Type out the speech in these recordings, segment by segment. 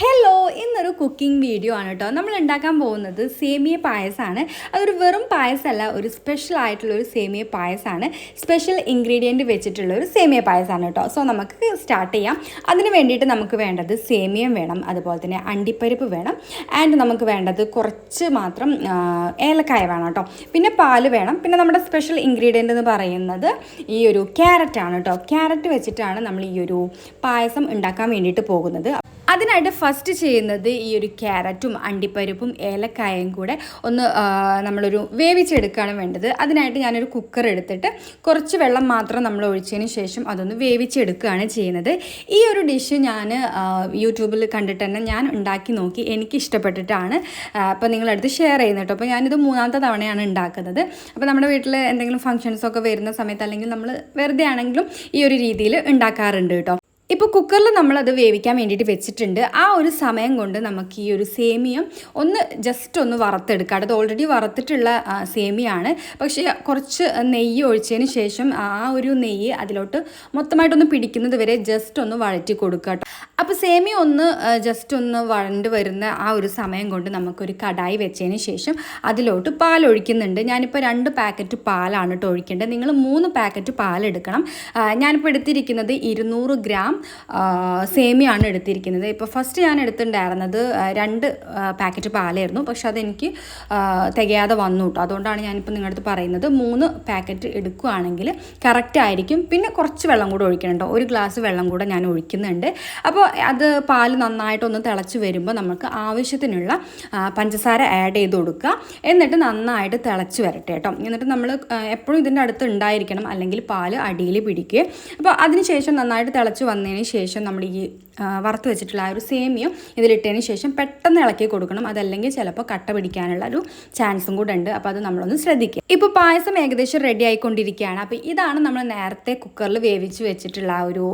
Hello ഇന്നൊരു cooking video ആണ് കേട്ടോ നമ്മൾ ഉണ്ടാക്കാൻ പോകുന്നത് സേമിയ പായസമാണ് അതൊരു വെറും പായസമല്ല ഒരു സ്പെഷ്യൽ ആയിട്ടുള്ള ഒരു സേമിയ പായസമാണ് സ്പെഷ്യൽ ഇൻഗ്രീഡിയന്റ് വെച്ചിട്ടുള്ള ഒരു സേമിയ പായസമാണ് കേട്ടോ സോ നമുക്ക് സ്റ്റാർട്ട് ചെയ്യാം. അതിന് വേണ്ടിയിട്ട് നമുക്ക് വേണ്ടത് സേമിയം വേണം അതുപോലെ തന്നെ അണ്ടിപ്പരിപ്പ് വേണം ആൻഡ് നമുക്ക് വേണ്ടത് കുറച്ച് മാത്രം ഏലക്കായ വേണം കേട്ടോ പിന്നെ പാൽ വേണം. പിന്നെ നമ്മുടെ സ്പെഷ്യൽ ഇൻഗ്രീഡിയന്റ് എന്ന് പറയുന്നത് ഈ ഒരു ക്യാരറ്റാണ് കേട്ടോ ക്യാരറ്റ് വെച്ചിട്ടാണ് നമ്മൾ ഈ ഒരു പായസം ഉണ്ടാക്കാൻ വേണ്ടിയിട്ട് പോകുന്നത്. അതിനായിട്ട് ഫസ്റ്റ് ചെയ്യുന്നത് ഈ ഒരു ക്യാരറ്റും അണ്ടിപ്പരിപ്പും ഏലക്കായയും കൂടെ ഒന്ന് നമ്മളൊരു വേവിച്ചെടുക്കുകയാണ് വേണ്ടത്. അതിനായിട്ട് ഞാനൊരു കുക്കർ എടുത്തിട്ട് കുറച്ച് വെള്ളം മാത്രം നമ്മൾ ഒഴിച്ചതിന് ശേഷം അതൊന്ന് വേവിച്ചെടുക്കുകയാണ് ചെയ്യുന്നത്. ഈ ഒരു ഡിഷ് ഞാൻ യൂട്യൂബിൽ കണ്ടിട്ട് തന്നെ ഞാൻ ഉണ്ടാക്കി നോക്കി എനിക്ക് ഇഷ്ടപ്പെട്ടിട്ടാണ് അപ്പോൾ നിങ്ങളടുത്ത് ഷെയർ ചെയ്യുന്നത് കേട്ടോ. അപ്പോൾ ഞാനിത് മൂന്നാമത്തെ തവണയാണ് ഉണ്ടാക്കുന്നത്. അപ്പോൾ നമ്മുടെ വീട്ടിൽ എന്തെങ്കിലും ഫംഗ്ഷൻസൊക്കെ വരുന്ന സമയത്ത് അല്ലെങ്കിൽ നമ്മൾ വെറുതെ ആണെങ്കിലും ഈ ഒരു രീതിയിൽ ഉണ്ടാക്കാറുണ്ട് കേട്ടോ. ഇപ്പോൾ കുക്കറിൽ നമ്മളത് വേവിക്കാൻ വേണ്ടിയിട്ട് വെച്ചിട്ടുണ്ട്. ആ ഒരു സമയം കൊണ്ട് നമുക്ക് ഈ ഒരു സേമിയം ഒന്ന് ജസ്റ്റ് ഒന്ന് വറുത്തെടുക്കാം. അത് ഓൾറെഡി വറുത്തിട്ടുള്ള സേമിയാണ്. പക്ഷേ കുറച്ച് നെയ്യ് ഒഴിച്ചതിന് ശേഷം ആ ഒരു നെയ്യ് അതിലോട്ട് മൊത്തമായിട്ടൊന്ന് പിടിക്കുന്നത് വരെ ജസ്റ്റ് ഒന്ന് വഴറ്റി കൊടുക്കുക അപ്പോൾ സേമിയ ഒന്ന് ജസ്റ്റ് ഒന്ന് വഴണ്ട് വരുന്ന ആ ഒരു സമയം കൊണ്ട് നമുക്കൊരു കടായി വെച്ചതിന് ശേഷം അതിലോട്ട് പാൽ ഒഴിക്കുന്നുണ്ട് ഞാനിപ്പോൾ രണ്ട് പാക്കറ്റ് പാലാണ് കേട്ടോ ഒഴിക്കേണ്ടത്. നിങ്ങൾ മൂന്ന് പാക്കറ്റ് പാലെടുക്കണം. ഞാനിപ്പോൾ എടുത്തിരിക്കുന്നത് ഇരുന്നൂറ് ഗ്രാം സേമിയാണ് എടുത്തിരിക്കുന്നത്. ഇപ്പോൾ ഫസ്റ്റ് ഞാൻ എടുത്തിട്ടുണ്ടായിരുന്നത് രണ്ട് പാക്കറ്റ് പാലായിരുന്നു. പക്ഷെ അതെനിക്ക് തികയാതെ വന്നു കേട്ടോ അതുകൊണ്ടാണ് ഞാനിപ്പോൾ നിങ്ങളുടെ അടുത്ത് പറയുന്നത്. മൂന്ന് പാക്കറ്റ് എടുക്കുകയാണെങ്കിൽ കറക്റ്റ് ആയിരിക്കും. പിന്നെ കുറച്ച് വെള്ളം കൂടെ ഒഴിക്കണം ഒരു ഗ്ലാസ് വെള്ളം കൂടെ ഞാൻ ഒഴിക്കുന്നുണ്ട്. അപ്പോൾ അത് പാൽ നന്നായിട്ടൊന്ന് തിളച്ച് വരുമ്പോൾ നമുക്ക് ആവശ്യത്തിനുള്ള പഞ്ചസാര ആഡ് ചെയ്ത് കൊടുക്കുക. എന്നിട്ട് നന്നായിട്ട് തിളച്ച് വരട്ടെ കേട്ടോ എന്നിട്ട് നമ്മൾ എപ്പോഴും ഇതിന്റെ അടുത്ത് ഉണ്ടായിരിക്കണം. അല്ലെങ്കിൽ പാൽ അടിയിൽ പിടിക്കുക. അപ്പോൾ അതിനുശേഷം നന്നായിട്ട് തിളച്ച് വന്നതിന് ശേഷം നമ്മൾ ഈ വറുത്ത് വെച്ചിട്ടുള്ള ആ ഒരു സേമിയം ഇതിലിട്ടതിന് ശേഷം പെട്ടെന്ന് ഇളക്കി കൊടുക്കണം. അതല്ലെങ്കിൽ ചിലപ്പോൾ കട്ട പിടിക്കാനുള്ള ഒരു ചാൻസും കൂടെ ഉണ്ട്. അപ്പോൾ അത് നമ്മളൊന്ന് ശ്രദ്ധിക്കുക. ഇപ്പോൾ പായസം ഏകദേശം റെഡി ആയിക്കൊണ്ടിരിക്കുകയാണ്. അപ്പോൾ ഇതാണ് നമ്മൾ നേരത്തെ കുക്കറിൽ വേവിച്ച് വെച്ചിട്ടുള്ള ആ ഒരു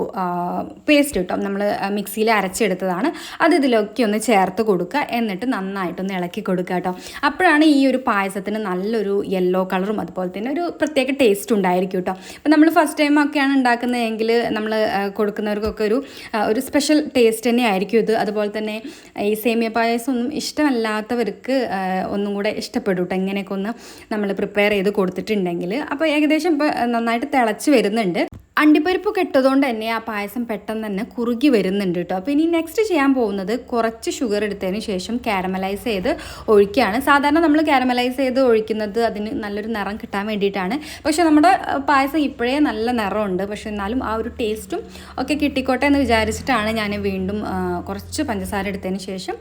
പേസ്റ്റ് കിട്ടും. നമ്മൾ മിക്സിയിൽ അരച്ചെടുത്തതാണ്. അത് ഇതിലൊക്കെ ഒന്ന് ചേർത്ത് കൊടുക്കുക. എന്നിട്ട് നന്നായിട്ടൊന്ന് ഇളക്കി കൊടുക്കുക കേട്ടോ. അപ്പോഴാണ് ഈ ഒരു പായസത്തിന് നല്ലൊരു യെല്ലോ കളറും അതുപോലെ തന്നെ ഒരു പ്രത്യേക ടേസ്റ്റ് ഉണ്ടായിരിക്കും കേട്ടോ. അപ്പോൾ നമ്മൾ ഫസ്റ്റ് ടൈം ഒക്കെയാണ് ഉണ്ടാക്കുന്നതെങ്കിൽ നമ്മൾ കൊടുക്കുന്നവർക്കൊക്കെ ഒരു ഒരു സ്പെഷ്യൽ ടേസ്റ്റ് തന്നെ ആയിരിക്കും ഇത്. അതുപോലെ തന്നെ ഈ സേമിയ പായസം ഒന്നും ഇഷ്ടമല്ലാത്തവർക്ക് ഒന്നും കൂടെ ഇഷ്ടപ്പെടും കേട്ടോ ഇങ്ങനെയൊക്കെ ഒന്ന് നമ്മൾ പ്രിപ്പയർ ചെയ്ത് കൊടുത്തിട്ടുണ്ടെങ്കിൽ അപ്പോൾ ഏകദേശം ഇപ്പോൾ നന്നായിട്ട് തിളച്ച് വരുന്നുണ്ട്. അണ്ടിപ്പരിപ്പ് കെട്ടതുകൊണ്ട് തന്നെ ആ പായസം പെട്ടെന്ന് തന്നെ കുറുകി വരുന്നുണ്ട് കേട്ടോ അപ്പോൾ ഇനി നെക്സ്റ്റ് ചെയ്യാൻ പോകുന്നത് കുറച്ച് ഷുഗർ എടുത്തതിന് ശേഷം കാരമലൈസ് ചെയ്ത് ഒഴിക്കുകയാണ്. സാധാരണ നമ്മൾ കാരമലൈസ് ചെയ്ത് ഒഴിക്കുന്നത് അതിന് നല്ലൊരു നിറം കിട്ടാൻ വേണ്ടിയിട്ടാണ്. പക്ഷേ നമ്മുടെ പായസം ഇപ്പോഴേ നല്ല നിറമുണ്ട്. പക്ഷേ എന്നാലും ആ ഒരു ടേസ്റ്റും ഒക്കെ കിട്ടിക്കോട്ടെ എന്ന് വിചാരിച്ചിട്ടാണ് ഞാൻ വീണ്ടും കുറച്ച് പഞ്ചസാര എടുത്തതിന് ശേഷം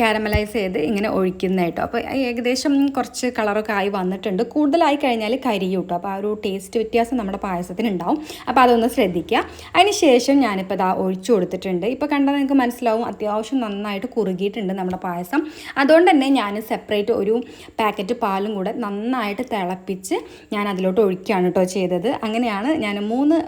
കാരമലൈസ് ചെയ്ത് ഇങ്ങനെ ഒഴിക്കുന്നത് കേട്ടോ അപ്പോൾ ഏകദേശം കുറച്ച് കളറൊക്കെ ആയി വന്നിട്ടുണ്ട്. കൂടുതലായി കഴിഞ്ഞാൽ കരിയും കേട്ടോ അപ്പോൾ ആ ഒരു ടേസ്റ്റ് വ്യത്യാസം നമ്മുടെ പായസത്തിന് ഉണ്ടാവും അപ്പോൾ അതൊന്ന് ശ്രദ്ധിക്കുക. അതിന് ശേഷം ഞാനിപ്പോൾ ഇതാ ഒഴിച്ചു കൊടുത്തിട്ടുണ്ട്. ഇപ്പോൾ കണ്ടാൽ നിങ്ങൾക്ക് മനസ്സിലാവും അത്യാവശ്യം നന്നായിട്ട് കുറുകിയിട്ടുണ്ട് നമ്മുടെ പായസം. അതുകൊണ്ട് തന്നെ ഞാൻ സെപ്പറേറ്റ് ഒരു പാക്കറ്റ് പാലും കൂടെ നന്നായിട്ട് തിളപ്പിച്ച് ഞാൻ അതിലോട്ട് ഒഴിക്കുകയാണ് കേട്ടോ ചെയ്തത്. അങ്ങനെയാണ് ഞാൻ മൂന്ന്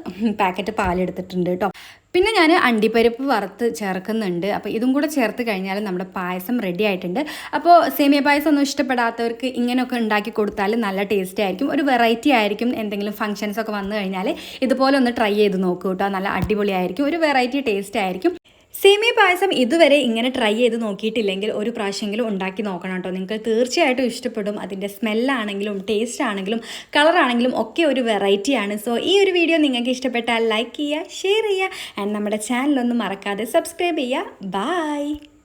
പാക്കറ്റ് പാലെടുത്തിട്ടുണ്ട് കേട്ടോ. പിന്നെ ഞാൻ അണ്ടിപ്പരിപ്പ് വറുത്ത് ചേർക്കുന്നുണ്ട്. അപ്പോൾ ഇതും കൂടെ ചേർത്ത് കഴിഞ്ഞാൽ നമ്മുടെ പായസം റെഡി ആയിട്ടുണ്ട്. അപ്പോൾ സേമിയ പായസം ഒന്നും ഇഷ്ടപ്പെടാത്തവർക്ക് ഇങ്ങനെയൊക്കെ ഉണ്ടാക്കി കൊടുത്താൽ നല്ല ടേസ്റ്റ് ആയിരിക്കും. ഒരു വെറൈറ്റി ആയിരിക്കും എന്തെങ്കിലും ഫംഗ്ഷൻസ് ഒക്കെ വന്നു കഴിഞ്ഞാൽ ഇതുപോലെ ഒന്ന് ട്രൈ ചെയ്ത് നോക്കൂ കേട്ടോ. നല്ല അടിപൊളിയായിരിക്കും. ഒരു വെറൈറ്റി ടേസ്റ്റ് ആയിരിക്കും. സേമിയ പായസം ഇതുവരെ ഇങ്ങനെ ട്രൈ ചെയ്ത് നോക്കിയിട്ടില്ലെങ്കിൽ ഒരു പ്രാവശ്യമെങ്കിലും ഉണ്ടാക്കി നോക്കണം കേട്ടോ. നിങ്ങൾക്ക് തീർച്ചയായിട്ടും ഇഷ്ടപ്പെടും. അതിന്റെ സ്മെല്ലാണെങ്കിലും ടേസ്റ്റ് ആണെങ്കിലും കളറാണെങ്കിലും ഒക്കെ ഒരു വെറൈറ്റിയാണ് സോ ഈ ഒരു വീഡിയോ നിങ്ങൾക്ക് ഇഷ്ടപ്പെട്ടാൽ ലൈക്ക് ചെയ്യുക ഷെയർ ചെയ്യുക ആൻഡ് നമ്മുടെ ചാനലൊന്നും മറക്കാതെ സബ്സ്ക്രൈബ് ചെയ്യുക. ബൈ